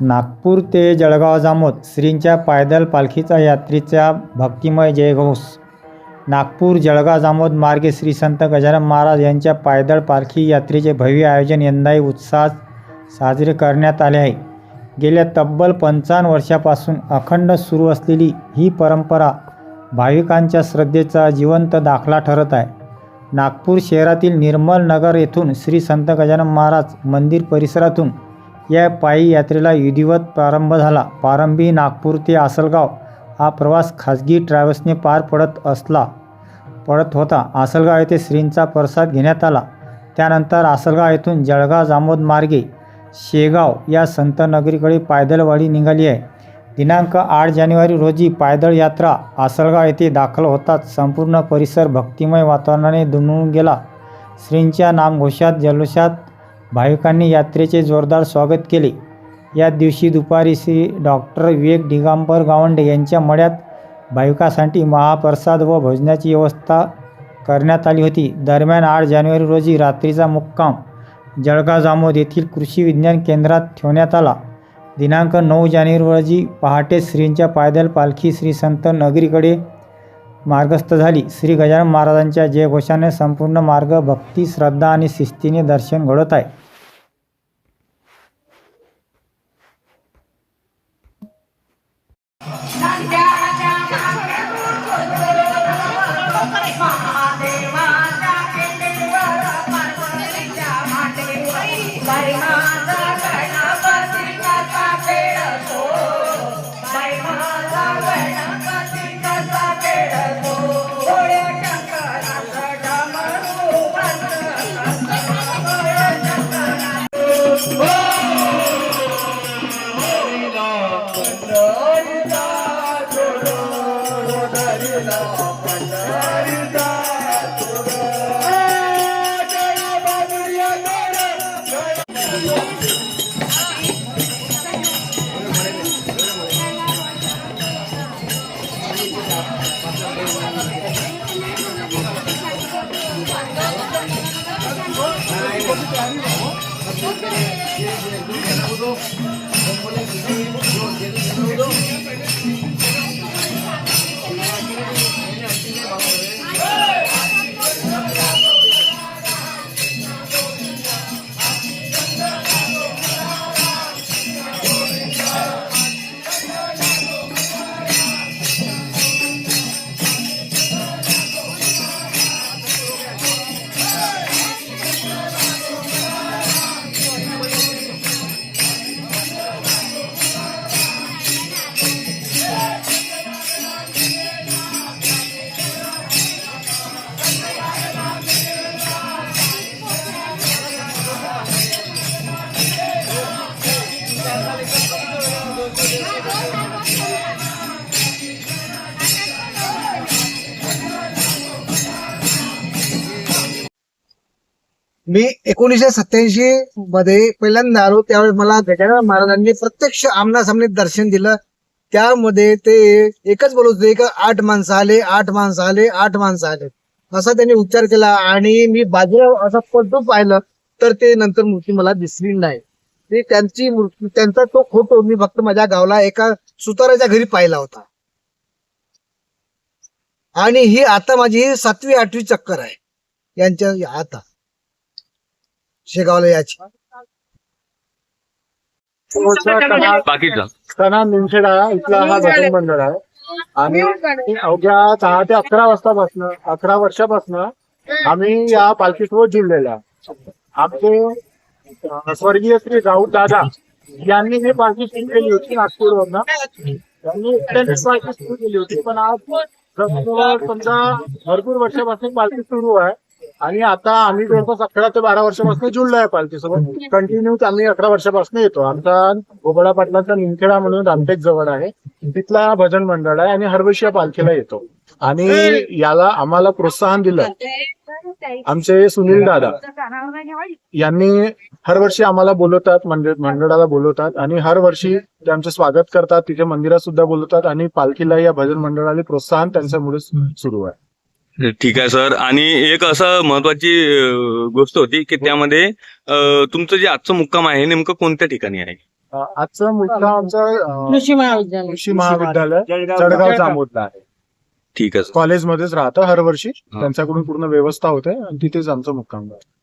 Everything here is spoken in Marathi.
नागपूर ते जळगाव जामोद श्रींच्या पायदल पालखीचा यात्रेचा भक्तिमय जयघोष. नागपूर जळगाव जामोद मार्गे श्री संत गजानन महाराज यांच्या पायदळ पालखी यात्रेचे भव्य आयोजन यंदाही उत्साहात साजरे करण्यात आले आहे. गेल्या तब्बल पंचावन्न वर्षापासून अखंड सुरू असलेली ही परंपरा भाविकांच्या श्रद्धेचा जिवंत दाखला ठरत आहे. नागपूर शहरातील निर्मल नगर येथून श्री संत गजानन महाराज मंदिर परिसरातून या पायी यात्रेला विधिवत प्रारंभ झाला. प्रारंभी नागपूर ते आसलगाव हा प्रवास खाजगी ट्रॅव्हल्सने पार पडत असला पडत होता. आसलगाव येथे श्रींचा प्रसाद घेण्यात आला. त्यानंतर आसलगाव येथून जळगाव जामोद मार्गे शेगाव या संतनगरीकडे पायदळवाडी निघाली आहे. दिनांक आठ जानेवारी रोजी पायदळ यात्रा आसलगाव येथे दाखल होताच संपूर्ण परिसर भक्तिमय वातावरणाने दुमळून गेला. श्रींच्या नामघोषात जल्लोषात भाविकांनी यात्रेचे जोरदार स्वागत केले. या दिवशी दुपारी श्री डॉक्टर विवेक दिगंबर गावंडे यांच्या मळ्यात भाविकांसाठी महाप्रसाद व भोजनाची व्यवस्था करण्यात आली होती. दरम्यान आठ जानेवारी रोजी रात्रीचा मुक्काम जळगाव जामोद येथील कृषी विज्ञान केंद्रात ठेवण्यात आला. दिनांक नऊ जानेवारी रोजी पहाटे श्रींच्या पायदल पालखी श्री संत नगरीकडे मार्गस्थ झाली. श्री गजानन महाराजांच्या जयघोषाने संपूर्ण मार्ग भक्ती श्रद्धा आणि शिस्तीने दर्शन घडत आहे. Gracias. मी एकोणीसशे सत्याऐंशी मध्ये पहिल्यांदा आलो त्यावेळेस मला गजानन महाराजांनी प्रत्यक्ष आमना सामने दर्शन दिलं. त्यामध्ये ते एकच बोलत होते का आठ माणसं आले आठ माणसं आले आठ माणसं आले. असा त्यांनी उच्चार केला आणि मी बाजूला असं पलटून पाहिलं तर ते नंतर मूर्ती मला दिसली नाही. ते त्यांची मूर्ती त्यांचा तो फोटो मी फक्त माझ्या गावाला एका सुताराच्या घरी पाहिला होता. आणि ही आता माझी सातवी आठवी चक्कर आहे. यांच्या आता. शेगावला याची बाकीचा. कना निमशेडा इथला हा भजन मंडळ आहे. आणि अवघ्या दहा ते अकरा वाजतापासनं अकरा वर्षापासनं आम्ही या पालखीसोबत जुळलेलो आमचे स्वर्गीय श्री राऊत दादा यांनी ही पालखी सुरू केली होती नागपूरवरनं. त्यांनी एकट्याने पालखी सुरू केली होती. पण आज समजा भरपूर वर्षापासून पालखी सुरू आहे. आणि आता आम्ही जवळपास अकरा ते बारा वर्षापासून जुळलो आहे पालखीसोबत. कंटिन्यू आम्ही अकरा वर्षापासून येतो. आमचा गोबडा पाटलाचा निमखेडा म्हणून रामटेक जवळ आहे. तिथला भजन मंडळ आहे आणि हरवर्षी या पालखीला येतो. आणि याला आम्हाला प्रोत्साहन दिलं. आमचे सुनील दादा यांनी हर वर्षी आम्हाला बोलवतात मंडळ मंडळाला बोलवतात आणि हर वर्षी ते आमचं स्वागत करतात. तिथे मंदिरात सुद्धा बोलवतात आणि पालखीला या भजन मंडळाला प्रोत्साहन त्यांच्यामुळे सुरू आहे. ठीक आहे सर. आणि एक असं महत्वाची गोष्ट होती की त्यामध्ये तुमचं जे आजचं मुक्काम आहे नेमकं कोणत्या ठिकाणी आहे? आजचं मुद्दा आमचं कृषी महाविद्यालय. कृषी महाविद्यालय जळगाव जामोदला आहे. ठीक आहे. कॉलेजमध्येच राहतं हर वर्षी. त्यांच्याकडून पूर्ण व्यवस्था होते आणि तिथेच आमचं मुक्काम आहे.